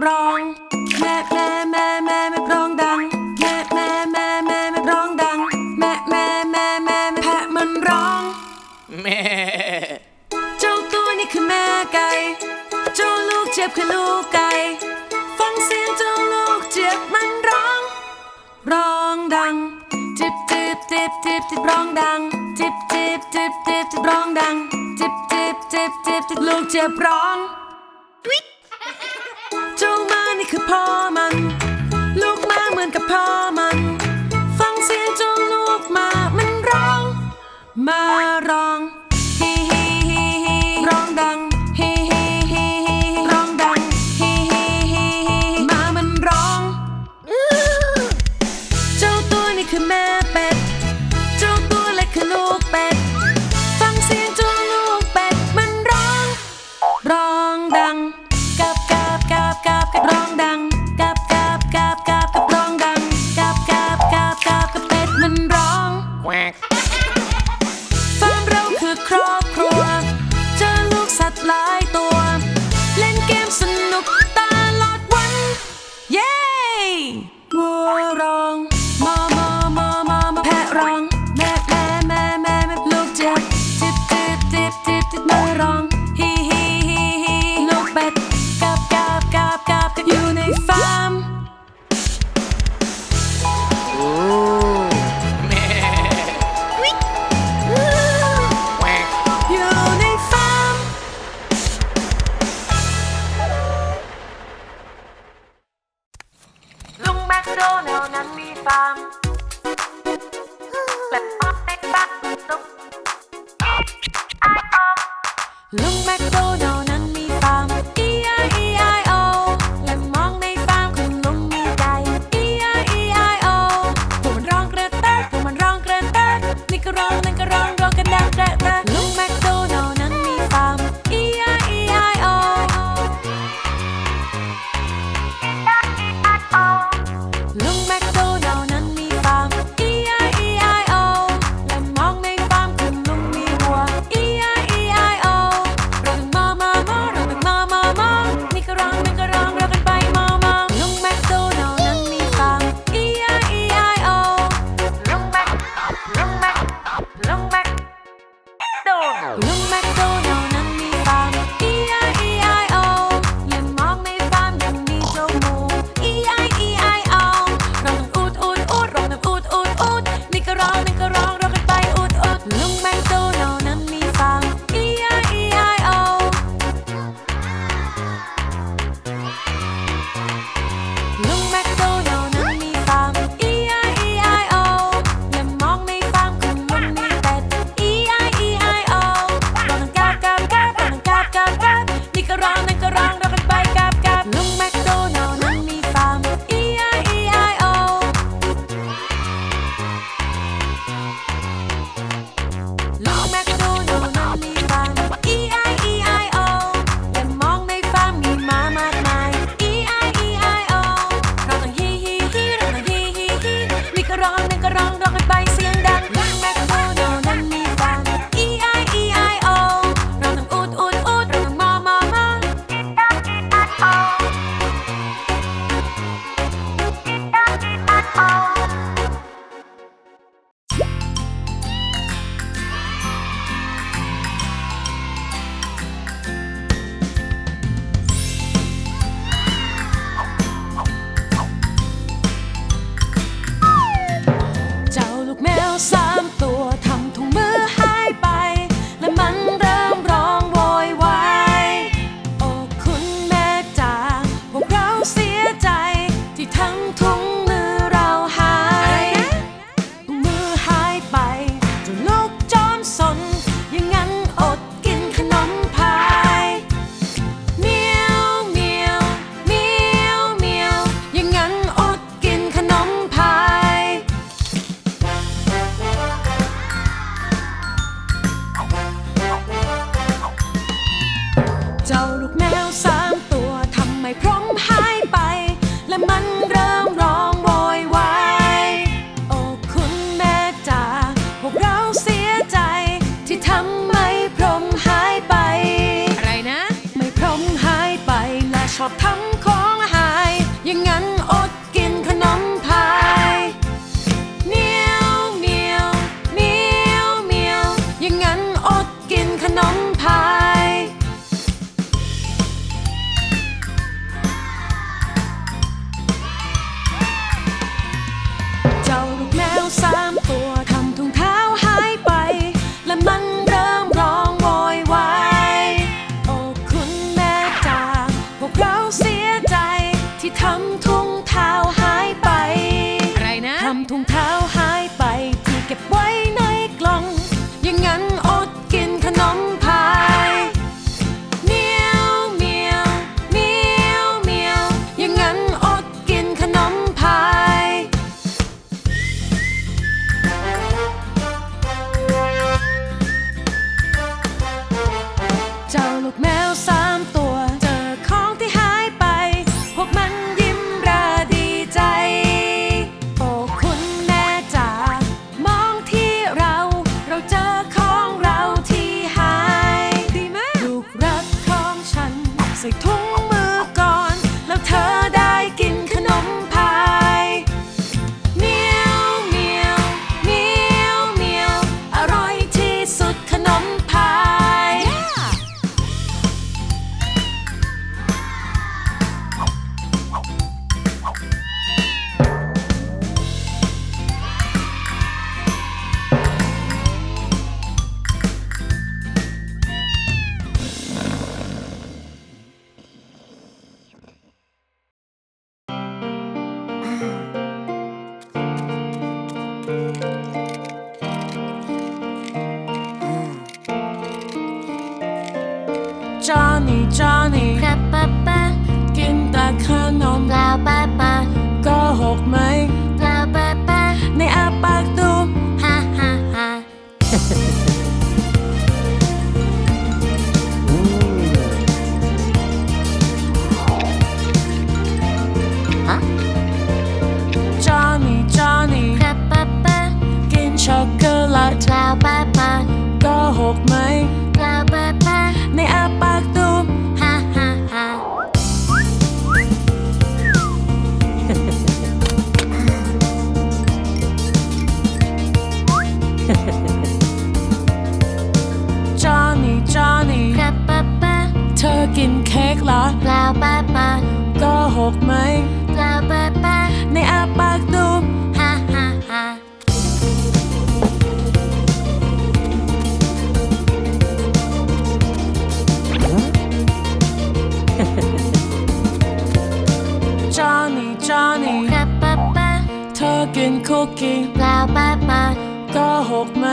กรอง แม่แม่แม่แม่แม่กร้องดัง แม่แม่แม่แม่แม่ร้องดัง แม่แม่แม่แม่แม่แพะมันร้อง แม่เจ้าตัวนี้คือแม่ไก่ เจ้าลูกเจ็บคือลูกไก่ ฟังเสียงเจ้าลูกเจ็บมันร้อง ร้องดัง จิบจิบจิบจิบจิบร้องดัง จิบจิบจิบจิบจิบร้องดัง จิบจิบจิบจิบจิบลูกเจ็บร้อง tweet พ่อมัน ลูกมาเหมือนกับพ่อมัน ฟังเสียงจงลูกมามันร้อง มาร้อง No. Yeah. คุกกี้เปล่าป้าป้าโก็หกไหม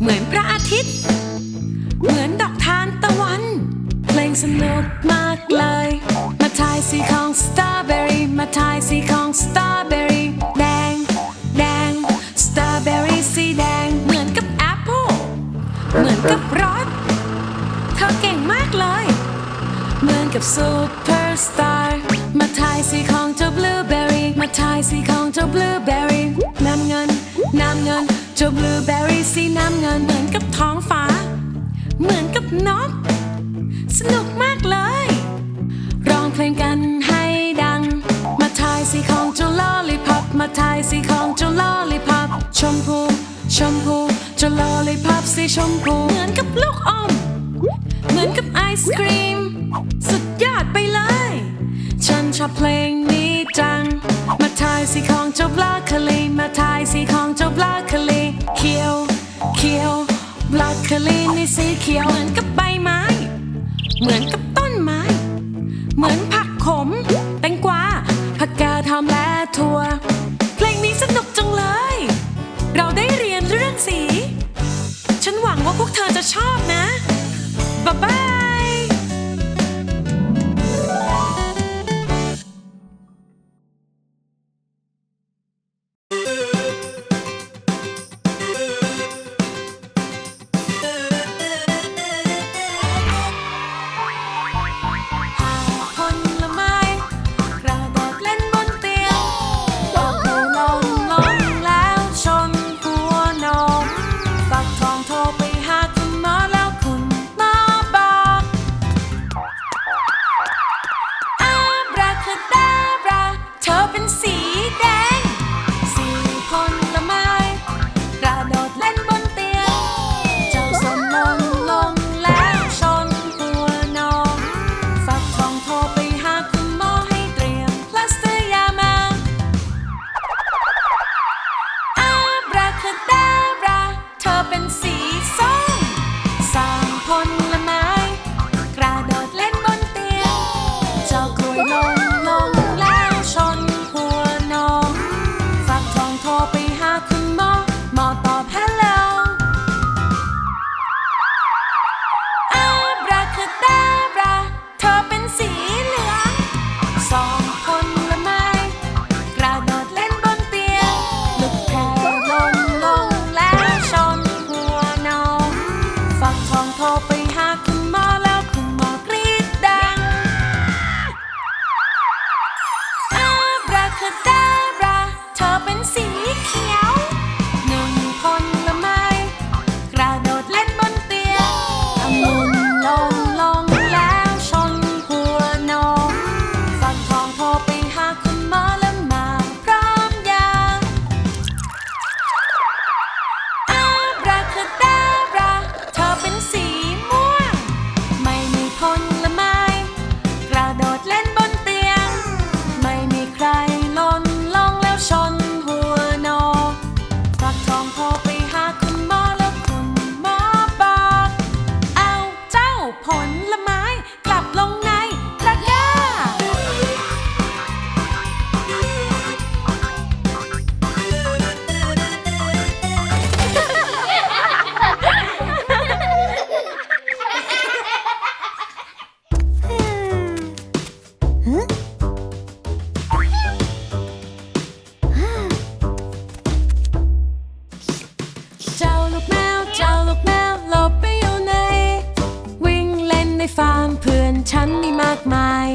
เหมือนพระอาทิตย์ เหมือนดอกทานตะวัน เพลงสนุกมากเลย มาทายสีของสตรอเบอรี่มาทายสีของสตรอเบอรี่แดง แดงสตรอเบอรี่สีแดง เหมือนกับแอปเปิลเหมือนกับรสเธอเก่งมากเลย เหมือนกับซูเปอร์สตาร์มาทายสีของเจ้าบลูเบอรี่มาทายสีของเจ้าบลูเบอรี่น้ำเงินน้ำเงิน เจ้าบลูเบอรี่สีน้ำเงินเหมือนกับท้องฟ้า เหมือนกับนก สนุกมากเลย ร้องเพลงกันให้ดัง มาทายสีของเจ้าลอลิพอปมาทายสีของเจ้าลอลิพอปชมพู ชมพูเจ้าลอลิพอปสีชมพูเหมือนกับลูกอม เหมือนกับไอศครีม สุดยอดไปเลย ฉันชอบเพลงนี้จัง มาทายสีของเจ้าบล็อกโคลีมาทายสีของเจ้าบล็อกโคลี เขียวเขียวบล็อกโคลีนี่สีเขียวเหมือนกับใบไม้ เหมือนกับต้นไม้ เหมือนผักขม แตงกวาผักกาดหอมและถั่ว เพลงนี้สนุกจังเลย เราได้เรียนเรื่องสี ฉันหวังว่าพวกเธอจะชอบนะ เฉันมีมากมาย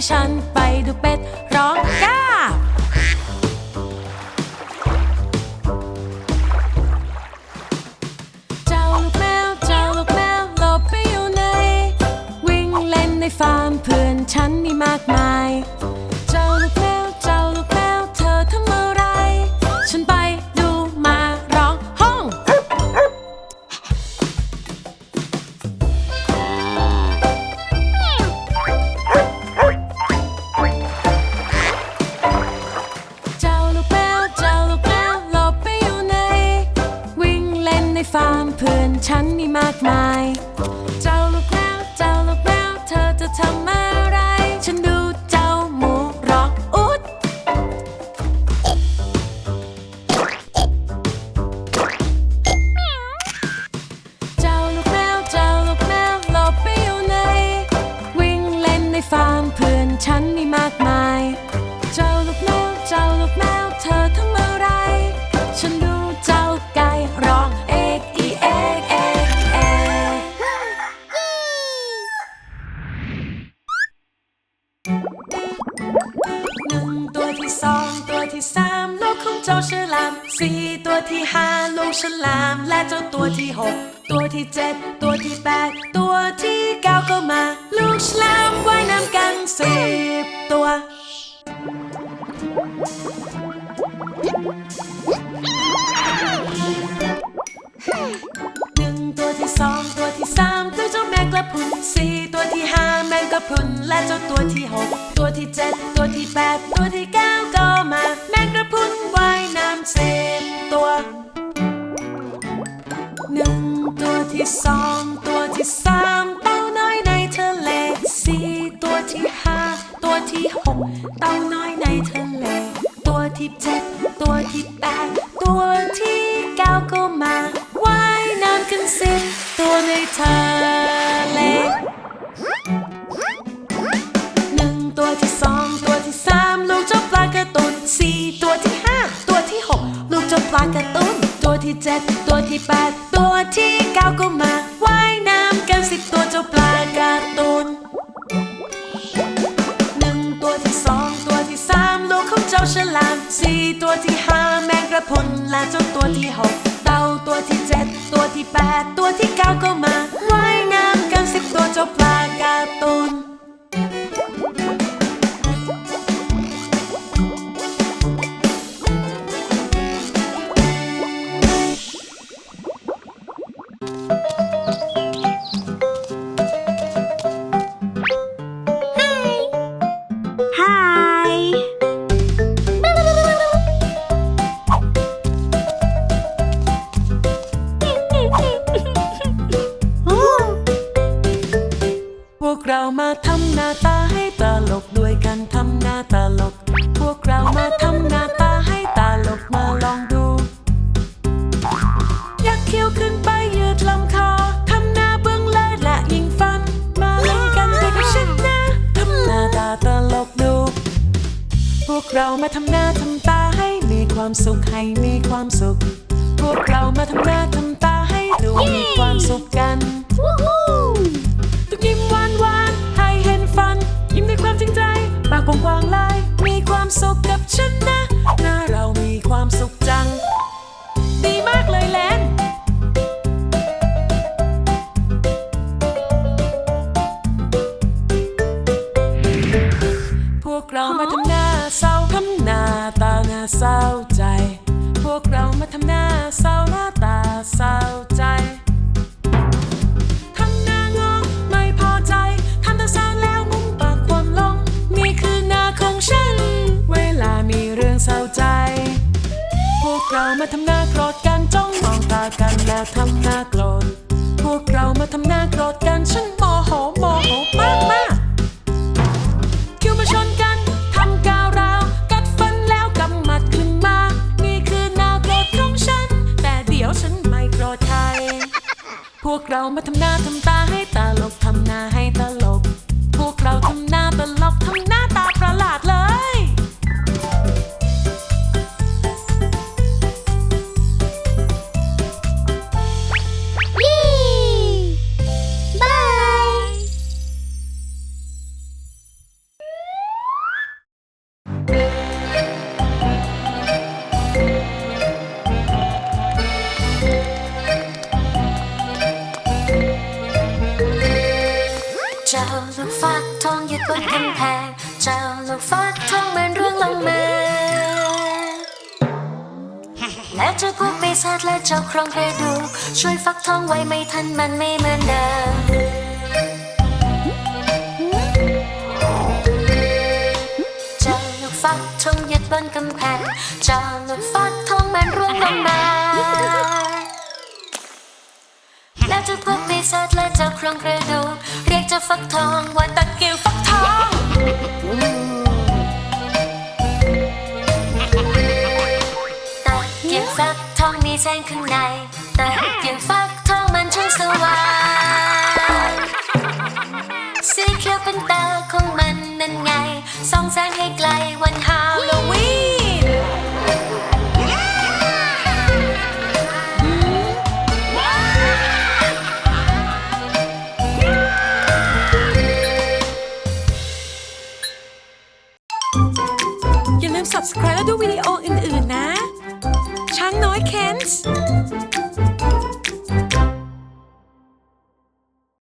ที่ฉันไปดูเป็ดร้องก้า เจ้าลูกแมวเจ้าลูกแมวหลบไปอยู่ใน วิ่งเล่นในฟาร์มเพื่อนฉันมีมากมาย ฟาร์มเพื่อนฉันมีมากมาย เจ้าลูกแมวเจ้าลูกแมวเธอจะทำอะไร หนึ่งตัวที่สองตัวที่สามลูกของเจ้าฉลามสี่ตัวที่ห้าลูกฉลาม และเจ้าตัวที่หกตัวที่เจ็ดตัวที่แปดตัวที่เก้าก็มา ลูกฉลามว่ายน้ำกันสิบตัวหนึ่งตัวที่สองตัวที่สามเจ้าแมงกระพุนสี่ตัวที่ห้าแมงกระพุนและเจ้าตัวที่หก ที่เจ็ดตัวที่แปดตัวที่เก้าก็มา แมงกระพุนว่ายน้ำสิบตัวหนึ่งตัวที่สองตัวที่สามามสี่ตัวที่ห้าแมงกระพุนและเจ้าตัวที่หกเต่าตัวที่เจ็ดตัวที่แปดตัวที่เก้าก็มาว่ายน้ำกันสิบตัวเจ้าปลาการ์ตูน กเรามาทำหน้าตาให้ตลกด้วยกันทำหน้าตลก พวกเรามาทำหน้าตาให้ตลกมาลองดู ยักเขี้ยวขึ้นไปยืดลำคอทำหน้าเบื้องเลยและยิงฟัน มาเล่นกันไปกับฉันนะทำหน้าตาตลกดู พวกเรามาทำหน้าทำตาให้มีความสุขให้มีความสุข พวกเรามาทำหน้าทำตาให้ดูมีความสุขกัน กว้างๆลายมีความสุขกับฉันนะ เรามาทำหน้าทำตาให้ตาลกทำหน้าให้ตา จ้าลูกฟักทองหยุดบนกำแพง เจ้าลูกฟักทองมันร่วงลงมา แล้วเจ้าพวกปีศาจและเจ้าโครงกระดูกช่วยฟักทองไว้ไม่ทันมันไม่เหมือนเดิมเจ้าลูกฟักทองหยุดบนกำแพง เจ้าลูกฟักทองมันร่วงลงมา จ้าพวกปีศาจและเจ้าโครงกระดูกเรียกเจ้าฟักทองว่าตะเกียวฟักทองตะเกียงฟักทองมีแสงข้างในตะเกียงฟักทองมันช่างสว่างสีเขียวเป็นตาของมันนั่นไงส่องแสงให้ไกลวันฮ